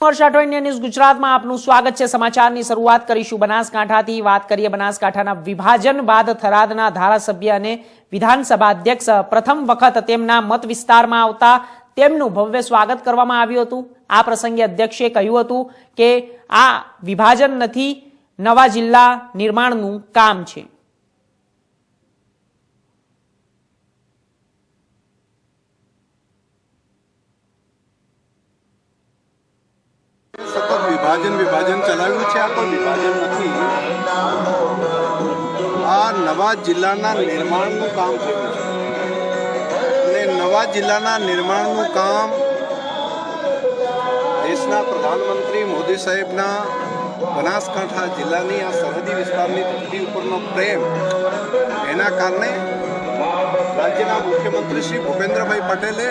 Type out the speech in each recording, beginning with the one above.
Rathod news ગુજરાતમાં આપનું સ્વાગત છે. સમાચારની શરૂઆત કરીશું બનાસકાંઠાથી. વાત કરીએ બનાસકાંઠાના વિભાજન બાદ થરાદના ધારાસભ્ય અને વિધાનસભા અધ્યક્ષ પ્રથમ વખત તેમના મત વિસ્તારમાં આવતા તેમનું ભવ્ય સ્વાગત કરવામાં આવ્યું હતું. આ પ્રસંગે અધ્યક્ષે કહ્યું હતું કે આ વિભાજન નથી, નવા જિલ્લા નિર્માણનું કામ છે. વિભાજન વિભાજન ચલાવ્યું છે આ કોઈ વિભાજન નથી. આ નવા જિલ્લાના નિર્માણનું કામ અને નવા જિલ્લાના નિર્માણનું કામ દેશના પ્રધાનમંત્રી મોદી સાહેબના બનાસકાંઠા જિલ્લાની આ સરહદી વિસ્તારની ધરતી ઉપરનો પ્રેમ એના કારણે રાજ્યના મુખ્યમંત્રી શ્રી ભૂપેન્દ્રભાઈ પટેલે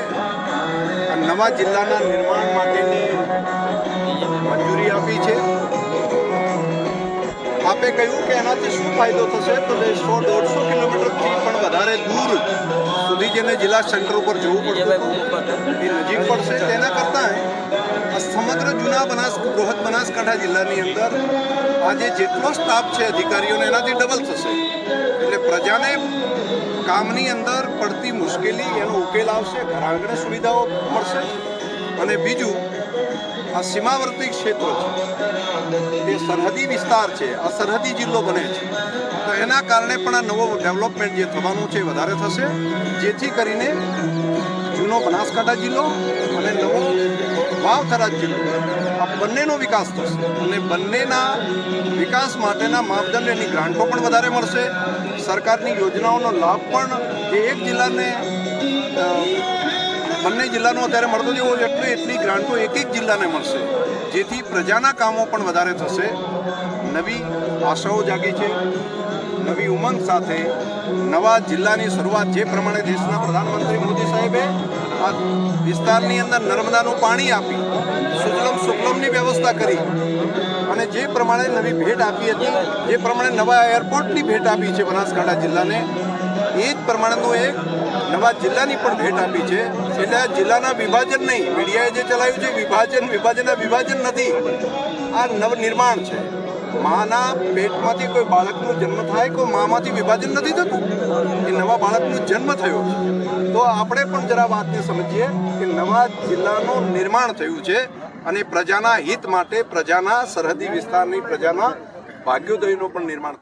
આ નવા જિલ્લાના નિર્માણ માટેની આપે કહ્યું કે એનાથી શું ફાયદો થશે? તો સો દોઢસો કિલોમીટરથી પણ વધારે દૂર સુધી જેને જિલ્લા સેન્ટર ઉપર જવું પડતું એ નજીક પડશે. તેના કરતાં આ સમગ્ર જૂના બનાસ, બૃહદ બનાસકાંઠા જિલ્લાની અંદર આજે જેટલો સ્ટાફ છે અધિકારીઓને એનાથી ડબલ થશે. એટલે પ્રજાને કામની અંદર પડતી મુશ્કેલી, એનો ઉકેલ આવશે, ઘર સુવિધાઓ મળશે. અને બીજું, આ સીમાવર્તી ક્ષેત્રો છે. સરહદી વિસ્તાર છે, આ સરહદી જિલ્લો બને છે. તો એના કારણે પણ આ નવો ડેવલપમેન્ટ જે થવાનું છે વધારે થશે. જેથી કરીને જૂનો બનાસકાંઠા જિલ્લો અને નવો વાવથરા જિલ્લો, આ બંનેનો વિકાસ થશે. અને બંનેના વિકાસ માટેના માપદંડ એની ગ્રાન્ટો પણ વધારે મળશે. સરકારની યોજનાઓનો લાભ પણ એ એક જિલ્લાને બંને જિલ્લાનો અત્યારે મળતો જેવો એટલી એટલી ગ્રાન્ટો એક એક જિલ્લાને મળશે. જેથી પ્રજાના કામો પણ વધારે થશે. નવી આશાઓ જાગી છે. નવી ઉમંગ સાથે નવા જિલ્લાની શરૂઆત જે પ્રમાણે દેશના પ્રધાનમંત્રી મોદી સાહેબે આ વિસ્તારની અંદર નર્મદાનું પાણી આપી, સુજલમ સુફલમની વ્યવસ્થા કરી અને જે પ્રમાણે નવી ભેટ આપી હતી, જે પ્રમાણે નવા એરપોર્ટની ભેટ આપી છે બનાસકાંઠા જિલ્લાને એ જ પ્રમાણેનું એક નવા જિલ્લાની પણ ભેટ આપી છે. એટલે આ જિલ્લાના વિભાજન નહીં, મીડિયાએ જે ચલાવ્યું છે, વિભાજન વિભાજન વિભાજન નથી. આ નવનિર્માણ છે. માના પેટમાંથી કોઈ બાળકનો જન્મ થાય, કોઈ મામાંથી વિભાજન નથી થતું? એ નવા બાળકનો જન્મ થયો તો આપણે પણ જરા વાતને સમજીએ કે નવા જિલ્લાનું નિર્માણ થયું છે અને પ્રજાના હિત માટે પ્રજાના સરહદી વિસ્તારની, પ્રજાના ભાગ્યોદયનું પણ નિર્માણ